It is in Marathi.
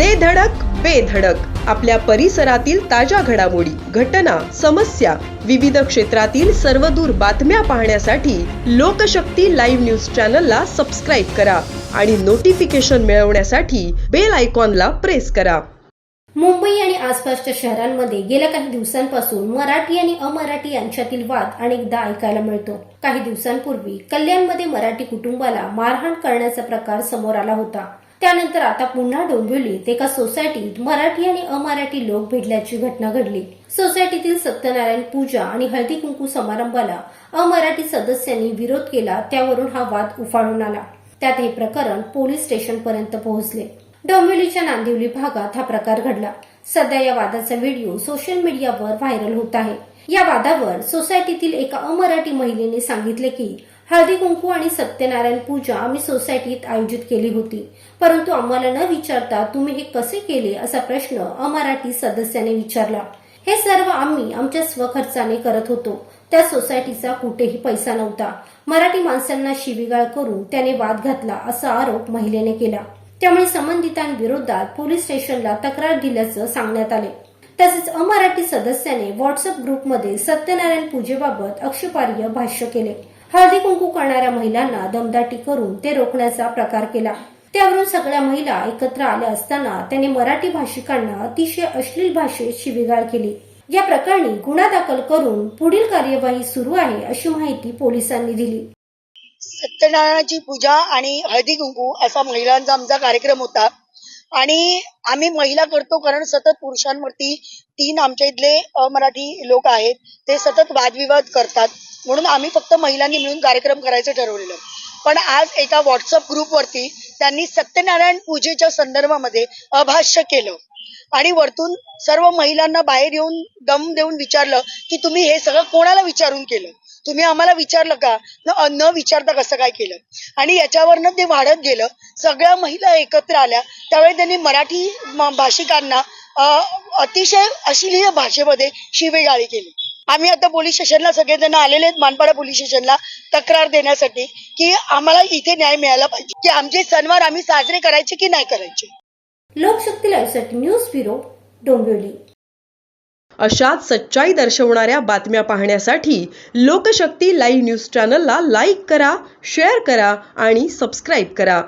दे धडक बेधडक आपल्या परिसरातील ताज्या घडामोडी घटना समस्या विविध क्षेत्रातील सर्वदूर बातम्या पाहण्यासाठी लोकशक्ती लाईव्ह न्यूज चॅनलला सबस्क्राईब करा आणि नोटिफिकेशन मिळवण्यासाठी बेल आयकॉनला प्रेस करा. मुंबई आणि आसपासच्या शहरांमध्ये गेल्या काही दिवसांपासून मराठी आणि अमराठी यांच्यातील वाद अनेकदा ऐकायला मिळतो. काही दिवसांपूर्वी कल्याणमध्ये मराठी कुटुंबाला मारहाण करण्याचा प्रकार समोर आला होता. त्यानंतर आता पुन्हा डोंबिवलीत एका सोसायटीत मराठी आणि अमराठी लोक भेटल्याची घटना घडली. सोसायटीतील सत्यनारायण पूजा आणि हळदी कुंकू समारंभाला अमराठी सदस्यांनी विरोध केला त्यावरून हा वाद उफाळून आला. त्यात हे प्रकरण पोलीस स्टेशन पर्यंत पोहोचले. डोंबिवलीच्या नांदिवली भागात हा प्रकार घडला. सध्या या वादाचा व्हिडिओ सोशल मीडियावर व्हायरल होत आहे. या वादावर सोसायटीतील एका अमराठी महिलेने सांगितले की हळदी कुंकू आणि सत्यनारायण पूजा आम्ही सोसायटीत आयोजित केली होती. परंतु आम्हाला न विचारता तुम्ही हे कसे केले असा प्रश्न अमराठी सदस्याने विचारला. हे सर्व आम्ही आमच्या स्वखर्चाने करत होतो. त्या सोसायटीचा कुठेही पैसा नव्हता. मराठी माणसांना शिवीगाळ करून त्याने वाद घातला असा आरोप महिलेने केला. त्यामुळे संबंधितांविरोधात पोलीस स्टेशनला तक्रार दिल्याचं सांगण्यात आले. तसेच अमराठी सदस्याने व्हॉट्सअप ग्रुपमध्ये सत्यनारायण पूजेबाबत अक्षपार्य भाष्य केले. हळदी कुंकू करणाऱ्या महिलांना दमदाटी करून ते रोखण्याचा प्रकार केला. त्यावरून सगळ्या महिला एकत्र आल्या असताना त्याने मराठी भाषिकांना अतिशय अश्लील भाषेत शिवीगाळ केली. या प्रकरणी गुन्हा दाखल करून पुढील कार्यवाही सुरू आहे अशी माहिती पोलिसांनी दिली. सत्यनारायणाची पूजा आणि हळदी कुंकू असा महिलांचा आमचा कार्यक्रम होता. आणि आम्ही महिला करतो कारण सतत पुरुषांवरती तीन आमच्या इथले मराठी लोक आहेत. ते सतत वादविवाद करतात. म्हणून आम्ही फक्त महिलांनी मिळून कार्यक्रम करायचं ठरवलेलं. पण आज एका व्हॉट्सअप ग्रुपवरती त्यांनी सत्यनारायण पूजेच्या संदर्भामध्ये अभाष्य केलं. आणि वरतून सर्व महिलांना बाहेर येऊन दम देऊन विचारलं की तुम्ही हे सगळं कोणाला विचारून केलं? तुम्ही आम्हाला विचारलं का? न न विचारता कसं काय केलं? आणि याच्यावरनं ते वाढत गेलं. सगळ्या महिला एकत्र आल्या. त्यावेळी त्यांनी मराठी भाषिकांना अतिशय अश्लील भाषेमध्ये शिवेगाळी केली. आम्ही आता पोलीस स्टेशनला सगळेजण आलेले आहेत मानपाडा पोलीस स्टेशनला तक्रार देण्यासाठी की आम्हाला इथे न्याय मिळाला पाहिजे. की आमचे सणवार आम्ही साजरे करायचे की नाही करायचे? लोकशक्ती लाईव्हसाठी न्यूज ब्युरो डोंबिवली. अशाच सच्चाई दर्शवणाऱ्या बातम्या पाहण्यासाठी लोकशक्ती लाईव्ह न्यूज चॅनलला लाईक करा शेअर करा आणि सबस्क्राईब करा.